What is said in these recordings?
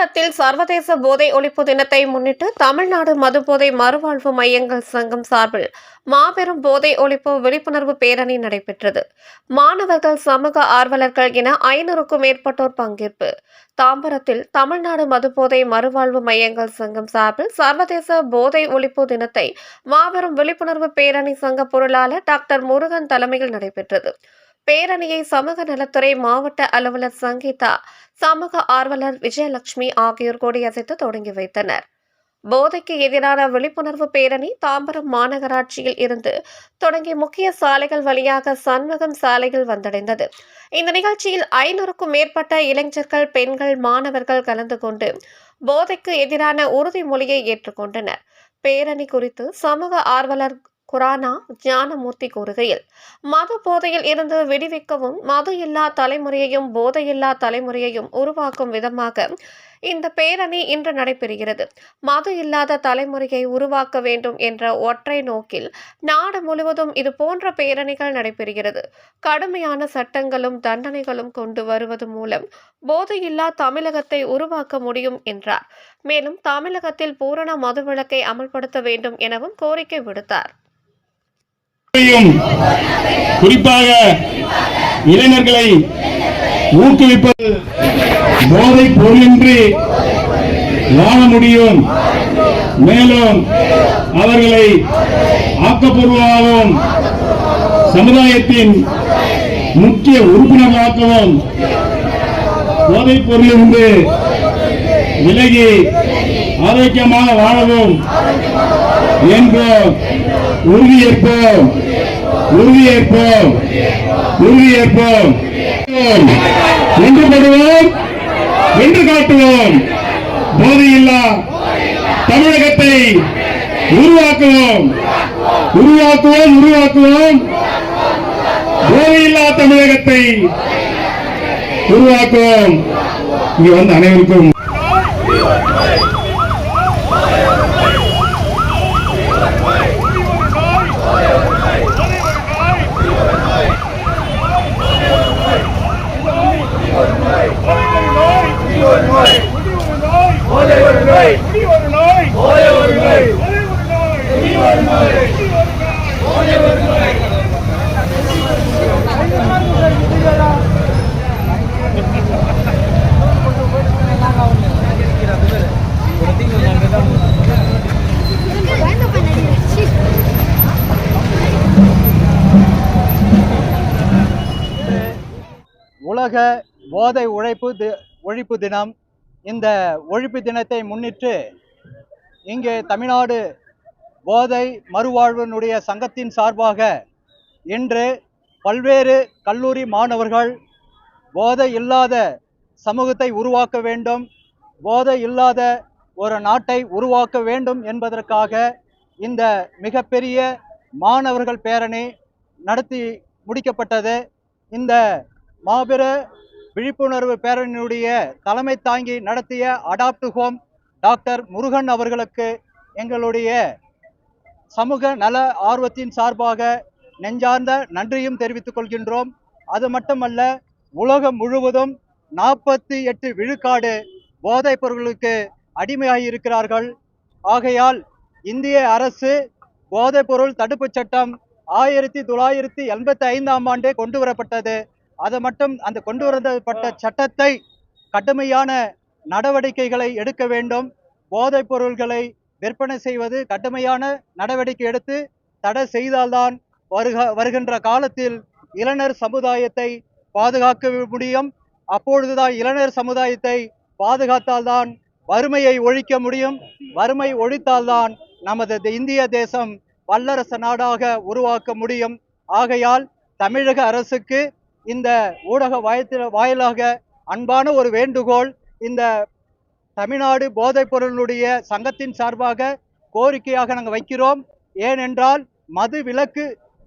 தாம்பரத்தில் சர்வதேச போதை ஒழிப்பு தினத்தை முன்னிட்டு தமிழ்நாடு மதுபோதை மறுவாழ்வு மையங்கள் சங்கம் சார்பில் மாபெரும் போதை ஒழிப்பு விழிப்புணர்வு பேரணி நடைபெற்றது. மாணவர்கள் சமூக ஆர்வலர்கள் என ஐநூறுக்கும் மேற்பட்டோர் பங்கேற்பு. தாம்பரத்தில் தமிழ்நாடு மதுபோதை மறுவாழ்வு மையங்கள் சங்கம் சார்பில் சர்வதேச போதை ஒழிப்பு தினத்தை மாபெரும் விழிப்புணர்வு பேரணி சங்க பொருளாளர் டாக்டர் முருகன் தலைமையில் நடைபெற்றது. பேரணியை சமூக நலத்துறை மாவட்ட அலுவலர் சங்கீதா சமூக ஆர்வலர் விஜயலட்சுமி ஆகியோர் கொடியசைத்து தொடங்கி வைத்தனர். போதைக்கு எதிரான விழிப்புணர்வு பேரணி தாம்பரம் மாநகராட்சியில் இருந்து தொடங்கி முக்கிய சாலைகள் வழியாக சண்முகம் சாலையில் வந்தடைந்தது. இந்த நிகழ்ச்சியில் ஐநூறுக்கும் மேற்பட்ட இளைஞர்கள் பெண்கள் மாணவர்கள் கலந்து கொண்டு போதைக்கு எதிரான உறுதிமொழியை ஏற்றுக்கொண்டனர். பேரணி குறித்து சமூக ஆர்வலர் குரானா ஞானமூர்த்தி கூறுகையில் மது போதையில் இருந்து விடுவிக்கவும் மது இல்லா தலைமுறையையும் போதையில்லா தலைமுறையையும் உருவாக்கும் விதமாக இந்த பேரணி இன்று நடைபெறுகிறது. மது இல்லாத தலைமுறையை உருவாக்க வேண்டும் என்ற ஒற்றை நோக்கில் நாடு முழுவதும் இது போன்ற பேரணிகள் நடைபெறுகிறது. கடுமையான சட்டங்களும் தண்டனைகளும் கொண்டு வருவது மூலம் போதையில்லா தமிழகத்தை உருவாக்க முடியும் என்றார். மேலும் தமிழகத்தில் பூரண மதுவிலக்கை அமல்படுத்த வேண்டும் எனவும் கோரிக்கை விடுத்தார். குறிப்பாக இளைஞர்களை ஊக்குவிப்பது போதை பொருளின்றி வாழ முடியும். மேலும் அவர்களை ஆக்கப்பூர்வமாகவும் சமுதாயத்தின் முக்கிய உறுப்பினர்களாக்கவும் போதைப் பொருளிலிருந்து விலகி ஆரோக்கியமாக வாழவும் என்போம் உறுதியேற்போம் உறுதியேற்போம் உறுதியேற்போம் ஒன்றுபடுவோம் வென்று காட்டுவோம். போதையில்லா தமிழகத்தை உருவாக்குவோம். உருவாக்குவோம் உருவாக்குவோம். போதையில்லா தமிழகத்தை உருவாக்குவோம். இங்க வந்து அனைவருக்கும் உலக போதை உழைப்பு ஒழிப்பு தினம் இந்த ஒழிப்பு தினத்தை முன்னிட்டு இங்கே தமிழ்நாடு போதை மறுவாழ்வினுடைய சங்கத்தின் சார்பாக இன்று பல்வேறு கல்லூரி மாணவர்கள் போதை இல்லாத சமூகத்தை உருவாக்க வேண்டும் போதை இல்லாத ஒரு நாட்டை உருவாக்க வேண்டும் என்பதற்காக இந்த மிகப்பெரிய மாணவர்கள் பேரணி நடத்தி முடிக்கப்பட்டது. இந்த மாபெரும் விழிப்புணர்வு பேரணியுடைய தலைமை தாங்கி நடத்திய அடாப்ட் ஹோம் டாக்டர் முருகன் அவர்களுக்கு எங்களுடைய சமூக நல ஆர்வத்தின் சார்பாக நெஞ்சார்ந்த நன்றியும் தெரிவித்துக் கொள்கின்றோம். அது மட்டுமல்ல உலகம் முழுவதும் நாற்பத்தி எட்டு விழுக்காடு போதைப் பொருளுக்கு அடிமையாகி இருக்கிறார்கள் ஆகையால் இந்திய அரசு போதைப் பொருள் தடுப்புச் சட்டம் ஆயிரத்தி தொள்ளாயிரத்தி எண்பத்தி ஐந்தாம் ஆண்டே கொண்டு வரப்பட்டது. அது மட்டும் அந்த கொண்டு வரப்பட்ட சட்டத்தை கடுமையான நடவடிக்கைகளை எடுக்க வேண்டும். போதைப் பொருள்களை விற்பனை செய்வது கடுமையான நடவடிக்கை எடுத்து தடை செய்தால்தான் வருக வருகின்ற காலத்தில் இளைஞர் சமுதாயத்தை பாதுகாக்க முடியும். அப்பொழுதுதான் இளைஞர் சமுதாயத்தை பாதுகாத்தால்தான் வறுமையை ஒழிக்க முடியும். வறுமை ஒழித்தால்தான் நமது இந்திய தேசம் வல்லரசு நாடாக உருவாக்க முடியும். ஆகையால் தமிழக அரசுக்கு இந்த ஊடக வாயத்தில் வாயிலாக அன்பான ஒரு வேண்டுகோள் இந்த தமிழ்நாடு போதைப் பொருளுடைய சங்கத்தின் சார்பாக கோரிக்கையாக நாங்கள் வைக்கிறோம். ஏனென்றால் மது விலக்கு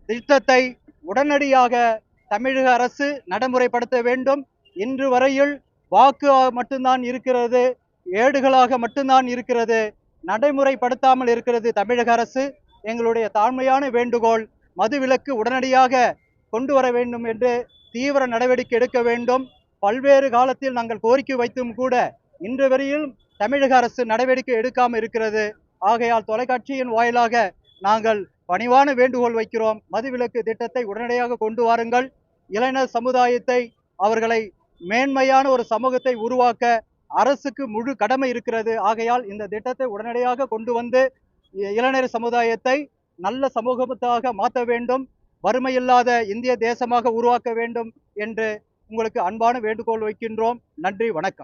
திட்டத்தை உடனடியாக தமிழக அரசு நடைமுறைப்படுத்த வேண்டும். இன்று வரையில் வாக்கு மட்டும்தான் இருக்கிறது. ஏடுகளாக மட்டும்தான் இருக்கிறது. நடைமுறைப்படுத்தாமல் இருக்கிறது தமிழக அரசு. எங்களுடைய தாழ்மையான வேண்டுகோள் மதுவிலக்கு உடனடியாக கொண்டு வர வேண்டும் என்று தீவிர நடவடிக்கை எடுக்க வேண்டும். பல்வேறு காலத்தில் நாங்கள் கோரிக்கை வைத்தும் கூட இன்று வரையில் தமிழக அரசு நடவடிக்கை எடுக்காமல் இருக்கிறது. ஆகையால் தொலைக்காட்சியின் வாயிலாக நாங்கள் பணிவான வேண்டுகோள் வைக்கிறோம். மதுவிலக்கு திட்டத்தை உடனடியாக கொண்டு வாருங்கள். இளைஞர் சமுதாயத்தை அவர்களை மேன்மையான ஒரு சமூகத்தை உருவாக்க அரசுக்கு முழு கடமை இருக்கிறது. ஆகையால் இந்த திட்டத்தை உடனடியாக கொண்டு வந்து இளைஞர் சமுதாயத்தை நல்ல சமூகத்தாக மாற்ற வேண்டும். வறுமையில்லாத இந்திய தேசமாக உருவாக்க வேண்டும் என்று உங்களுக்கு அன்பான வேண்டுகோள் வைக்கின்றோம். நன்றி வணக்கம்.